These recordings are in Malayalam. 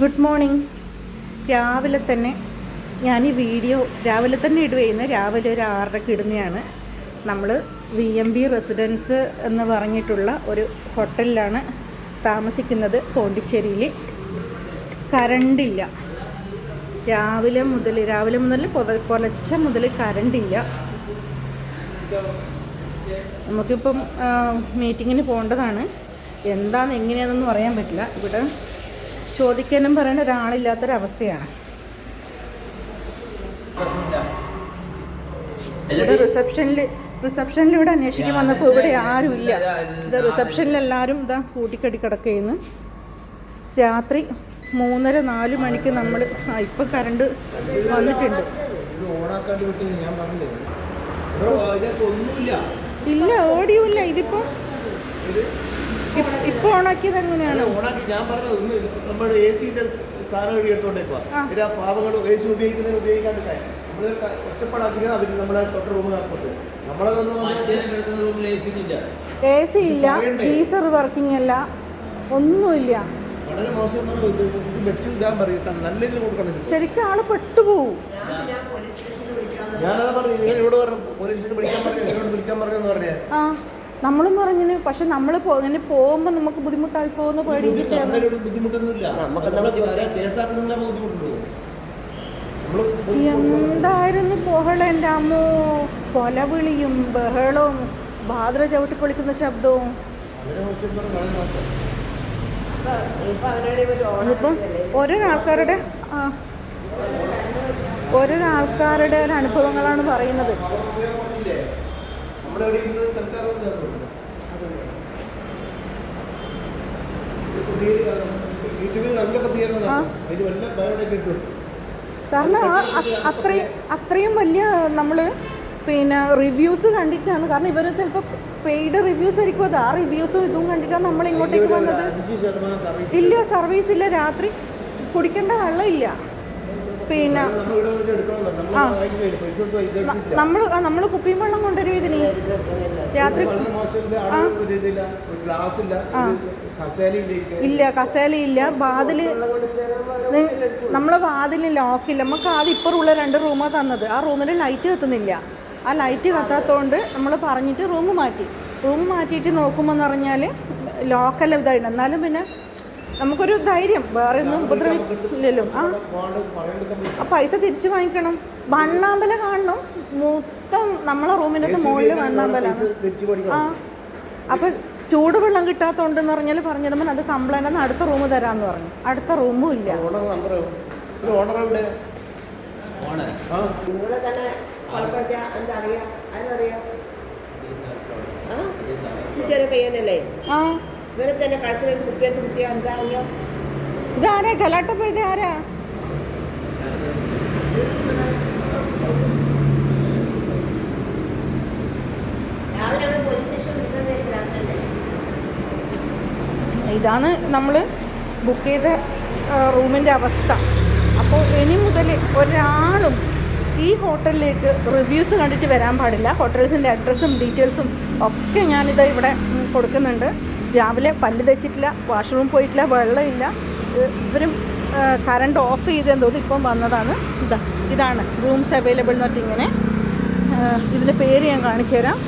Good morning. രാവിലെ തന്നെ ഞാൻ ഈ വീഡിയോ രാവിലെ തന്നെ ഇടുകയെന്ന് രാവിലെ ഒരു ആറരക്ക് ഇടുന്നതാണ്. നമ്മൾ വി എം ബി റെസിഡൻസ് എന്ന് പറഞ്ഞിട്ടുള്ള ഒരു ഹോട്ടലിലാണ് താമസിക്കുന്നത് പോണ്ടിച്ചേരിയിൽ കറണ്ടില്ല രാവിലെ മുതൽ രാവിലെ മുതൽ പുലച്ച മുതൽ കറണ്ടില്ല നമുക്കിപ്പം മീറ്റിങ്ങിന് പോകേണ്ടതാണ്. എന്താണെന്ന് എങ്ങനെയാണെന്നൊന്നും അറിയാൻ പറ്റില്ല. ഇവിടെ ചോദിക്കാനും പറയേണ്ട ഒരാളില്ലാത്തൊരവസ്ഥയാണ്. ഇവിടെ റിസപ്ഷനിൽ റിസപ്ഷനിൽ ഇവിടെ അന്വേഷിക്കാൻ വന്നപ്പോൾ ഇവിടെ ആരുമില്ല. ഇത് റിസപ്ഷനിൽ എല്ലാവരും ഇതാ കൂട്ടിക്കടി കിടക്കുന്നു. രാത്രി മൂന്നര നാല് മണിക്ക് നമ്മൾ ഇപ്പം കറണ്ട് വന്നിട്ടുണ്ട്. ഇല്ല ഓടിയുമില്ല ഇതിപ്പോൾ ഇപ്പോൾ ഓണാക്കിയത് എങ്ങനെയാണ്? ഓണാക്കി ഞാൻ പറഞ്ഞത് ഒന്ന് നമ്മൾ എ സിന്റെ സാധനം. പിന്നെ ആ. പാവങ്ങൾ എ സി ഉപയോഗിക്കുന്നതിന് ഉപയോഗിക്കാണ്ട് നമ്മൾ ഒറ്റപ്പാടാക്കിയാൽ അവർ നമ്മളെ തൊട്ട് റൂമിൽ ആക്കോട്ട് നമ്മളതൊന്നും എ സി ഇല്ല. ഗീസർ വർക്കിംഗ് അല്ല ഒന്നുമില്ല. വളരെ മോശം എന്ന് ഇത് ഇത് വെച്ച് ഇടാൻ പറയും നല്ല ഇതിൽ കൊടുക്കണം ഇത്. ശരിക്കും ആൾ പെട്ടുപോകും ഞാനതാ പറഞ്ഞു ഇവിടെ പറഞ്ഞു പോലീസ് സ്റ്റേഷൻ വിളിക്കാൻ പറഞ്ഞു എന്നോട് വിളിക്കാൻ പറഞ്ഞേ. ആ. നമ്മളും പറഞ്ഞിന് പക്ഷെ നമ്മൾ ഇങ്ങനെ പോകുമ്പോൾ നമുക്ക് ബുദ്ധിമുട്ടായി പോകുന്ന പേടിച്ചിട്ടാണ് എന്തായിരുന്നു ബഹളം? എന്റെ അമ്മോ കൊലവിളിയും ബഹളവും ബാദ്ര ചവിട്ടി പൊളിക്കുന്ന ശബ്ദവും. അതിപ്പം ഓരോരോ ആൾക്കാരുടെ ആ, ഓരോരോ ആൾക്കാരുടെ ഒരു അനുഭവങ്ങളാണ് പറയുന്നത്? നമ്മളെവിടെ തൽക്കാലം. യൂട്യൂബിൽ നല്ല പ്രതികരണം ആ. നടക്കും. അതിന് വല്ല ബയോഡേറ്റ ഇട്ടു. കാരണം അത്രയും അത്രയും വലിയ നമ്മൾ പിന്നെ റിവ്യൂസ് കണ്ടിട്ടാണ് കാരണം ഇവർ ചിലപ്പോൾ പെയ്ഡ് റിവ്യൂസ് ആയിരിക്കും അത് ആ റിവ്യൂസും ഇതും കണ്ടിട്ടാണ് നമ്മൾ ഇങ്ങോട്ടേക്ക് വന്നത് ഇല്ല സർവീസ് ഇല്ല രാത്രി കുടിക്കേണ്ട വെള്ളം ഇല്ല പിന്നെ ആ. നമ്മൾ നമ്മൾ കുപ്പിയും വെള്ളം കൊണ്ടുവരും ഇതിന്? രാത്രി ഇല്ല കസേലയില്ല വാതിൽ. നമ്മളെ വാതിൽ ലോക്കില്ല നമുക്ക് ആദ്യം രണ്ട് റൂമാണ് തന്നത്. ആ റൂമിൽ ലൈറ്റ് കത്തുന്നില്ല. ആ ലൈറ്റ് കത്താത്തതുകൊണ്ട് നമ്മൾ പറഞ്ഞിട്ട് റൂം മാറ്റി. റൂം മാറ്റിയിട്ട് നോക്കുമ്പോൾ എന്ന് പറഞ്ഞാൽ ലോക്കല്ല ഇതായിട്ട് എന്നാലും പിന്നെ നമുക്കൊരു ധൈര്യം വേറെ ഒന്നും ഉപദ്രവിക്കില്ലല്ലോ ആ. ആ പൈസ തിരിച്ചു വാങ്ങിക്കണം. വണ്ണാമ്പല കാണണം. മൊത്തം നമ്മളെ റൂമിനൊക്കെ മുകളിൽ വണ്ണാമ്പല വണ്ണാമ്പലാണ്. ആ. അപ്പൊ ചൂടുവെള്ളം കിട്ടാത്തോണ്ടെന്ന് പറഞ്ഞാൽ പറഞ്ഞിടുമ്പോൾ അത് കംപ്ലൈന്റ് ആണ് അടുത്ത റൂം തരാന്ന് പറഞ്ഞു. അടുത്ത റൂമും ഇല്ല. ചെറിയ പയ്യനല്ലേ? ആ. ഇവരെ തന്നെ കഴുത്തിൽ കുത്തിയെടുത്ത് കുത്തിയാ എന്താ അറിയോ? ഇതാരാ? ഗലാട്ടപ്പ ഇത് ആരാ? രാവിലെ അവിടെ പോലീസ് സ്റ്റേഷൻ വിളിക്കുന്നത് വെച്ചാൽ ഇതാണ് നമ്മൾ ബുക്ക് ചെയ്ത റൂമിന്റെ അവസ്ഥ. അപ്പോൾ ഇനി മുതൽ ഒരാളും ഈ ഹോട്ടലിലേക്ക് റിവ്യൂസ് കണ്ടിട്ട് വരാൻ പാടില്ല. ഹോട്ടൽസിന്റെ അഡ്രസ്സും ഡീറ്റെയിൽസും ഒക്കെ ഞാനിത് ഇവിടെ കൊടുക്കുന്നുണ്ട്. രാവിലെ പല്ല് തെച്ചിട്ടില്ല വാഷ്റൂം പോയിട്ടില്ല വെള്ളമില്ല ഇവരും കറണ്ട് ഓഫ് തോന്നുന്നു ഇപ്പം വന്നതാണ്. ഇതാ ഇതാണ് റൂംസ് അവൈലബിൾ എന്ന് പറഞ്ഞിട്ട് ഇങ്ങനെ. ഇതിന്റെ പേര് ഞാൻ കാണിച്ചു തരാം.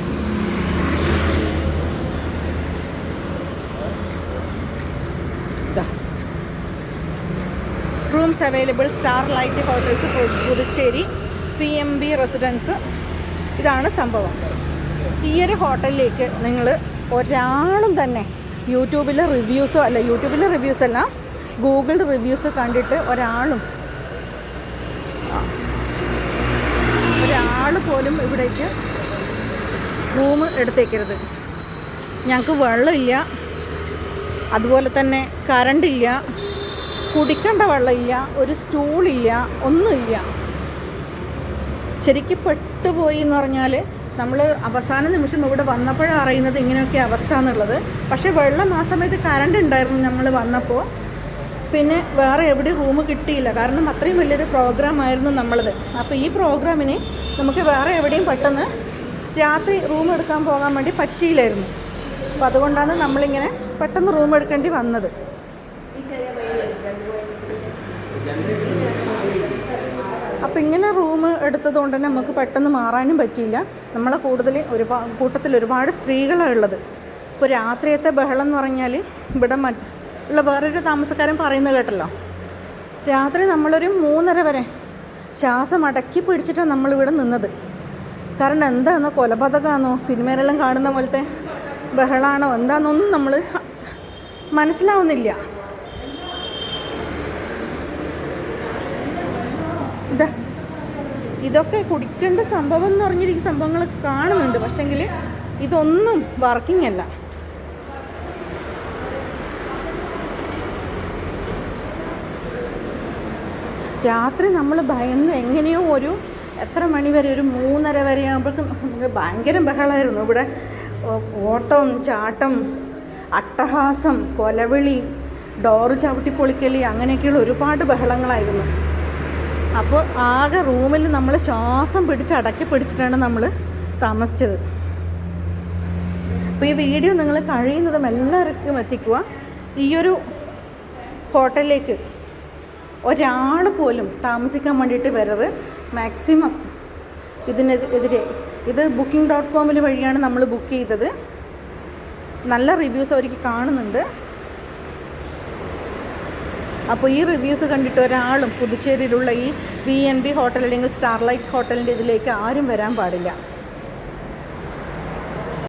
Rooms available star light hotels Puducherry P M B residence ഇതാണ് സംഭവം. ഈ ഒരു ഹോട്ടലിലേക്ക് നിങ്ങൾ ഒരാളും തന്നെ യൂട്യൂബിലെ റിവ്യൂസോ അല്ല യൂട്യൂബിലെ റിവ്യൂസ് അല്ല ഗൂഗിൾ റിവ്യൂസ് കണ്ടിട്ട് ഒരാളും ഒരാൾ പോലും ഇവിടേക്ക് റൂം എടുത്തേക്കരുത്. ഞങ്ങൾക്ക് വെള്ളമില്ല അതുപോലെ തന്നെ കറണ്ടില്ല കുടിക്കേണ്ട വെള്ളമില്ല ഒരു സ്റ്റൂളില്ല ഒന്നുമില്ല. ശരിക്കും പെട്ടുപോയി എന്ന് പറഞ്ഞാൽ നമ്മൾ അവസാന നിമിഷം ഇവിടെ വന്നപ്പോഴാണ് അറിയുന്നത് ഇങ്ങനെയൊക്കെ അവസ്ഥ എന്നുള്ളത് പക്ഷേ വെള്ളം ആ സമയത്ത് കറണ്ട് ഉണ്ടായിരുന്നു നമ്മൾ വന്നപ്പോൾ പിന്നെ വേറെ എവിടെ റൂം കിട്ടിയില്ല. കാരണം അത്രയും വലിയൊരു പ്രോഗ്രാം ആയിരുന്നു നമ്മളത്. അപ്പോൾ ഈ പ്രോഗ്രാമിന് നമുക്ക് വേറെ എവിടെയും പെട്ടെന്ന് രാത്രി റൂം എടുക്കാൻ പോകാൻ വേണ്ടി പറ്റിയില്ലായിരുന്നു. അപ്പോൾ അതുകൊണ്ടാണ് നമ്മളിങ്ങനെ പെട്ടെന്ന് റൂം എടുക്കേണ്ടി വന്നത്. അപ്പോൾ ഇങ്ങനെ റൂം എടുത്തത് കൊണ്ട് തന്നെ നമുക്ക് പെട്ടെന്ന് മാറാനും പറ്റിയില്ല. നമ്മളെ കൂടുതൽ ഒരുപാ കൂട്ടത്തിൽ ഒരുപാട് സ്ത്രീകളാണ് ഉള്ളത്. ഇപ്പോൾ രാത്രിയത്തെ ബഹളം എന്ന് പറഞ്ഞാൽ ഇവിടെ ഉള്ള വേറൊരു താമസക്കാരൻ പറയുന്നത് കേട്ടല്ലോ. രാത്രി നമ്മളൊരു മൂന്നര വരെ ശ്വാസം അടക്കി പിടിച്ചിട്ടാണ് നമ്മളിവിടെ നിന്നത്. കാരണം എന്താണെന്നോ കൊലപാതകമാണോ സിനിമയിലെല്ലാം കാണുന്ന പോലത്തെ ബഹളാണോ എന്താണെന്നൊന്നും നമ്മൾ മനസ്സിലാവുന്നില്ല ഇതാ ഇതൊക്കെ കുടിക്കേണ്ട സംഭവം എന്ന് പറഞ്ഞിരിക്കുന്ന സംഭവങ്ങൾ കാണുന്നുണ്ട്. പക്ഷെങ്കിൽ ഇതൊന്നും വർക്കിംഗ് അല്ല. രാത്രി നമ്മൾ ഭയന്ന് എങ്ങനെയോ ഒരു എത്ര മണി വരെ ഒരു മൂന്നര വരെ ആകുമ്പോഴേക്കും ഭയങ്കര ബഹളമായിരുന്നു. ഇവിടെ ഓട്ടം ചാട്ടം അട്ടഹാസം കൊലവിളി ഡോറ് ചവിട്ടി പൊളിക്കൽ അങ്ങനെയൊക്കെയുള്ള ഒരുപാട് ബഹളങ്ങളായിരുന്നു. അപ്പോൾ ആകെ റൂമിൽ നമ്മൾ ശ്വാസം പിടിച്ച് അടക്കി പിടിച്ചിട്ടാണ് നമ്മൾ താമസിച്ചത്. അപ്പോൾ ഈ വീഡിയോ നിങ്ങൾ കഴിയുന്നതും എല്ലാവർക്കും എത്തിക്കുക. ഈയൊരു ഹോട്ടലിലേക്ക് ഒരാൾ പോലും താമസിക്കാൻ വേണ്ടിയിട്ട് വരരുത്. മാക്സിമം ഇതിനെതിരെ ഇത് ബുക്കിംഗ് ഡോട്ട് കോമിൽ വഴിയാണ് നമ്മൾ ബുക്ക് ചെയ്തത്. നല്ല റിവ്യൂസ് അവർക്ക് കാണുന്നുണ്ട്. അപ്പോൾ ഈ റിവ്യൂസ് കണ്ടിട്ട് ഒരാളും പുതുച്ചേരിയിലുള്ള ഈ ബി എൻ ബി ഹോട്ടൽ അല്ലെങ്കിൽ സ്റ്റാർലൈറ്റ് ഹോട്ടലിന്റെ ഇതിലേക്ക് ആരും വരാൻ പാടില്ല.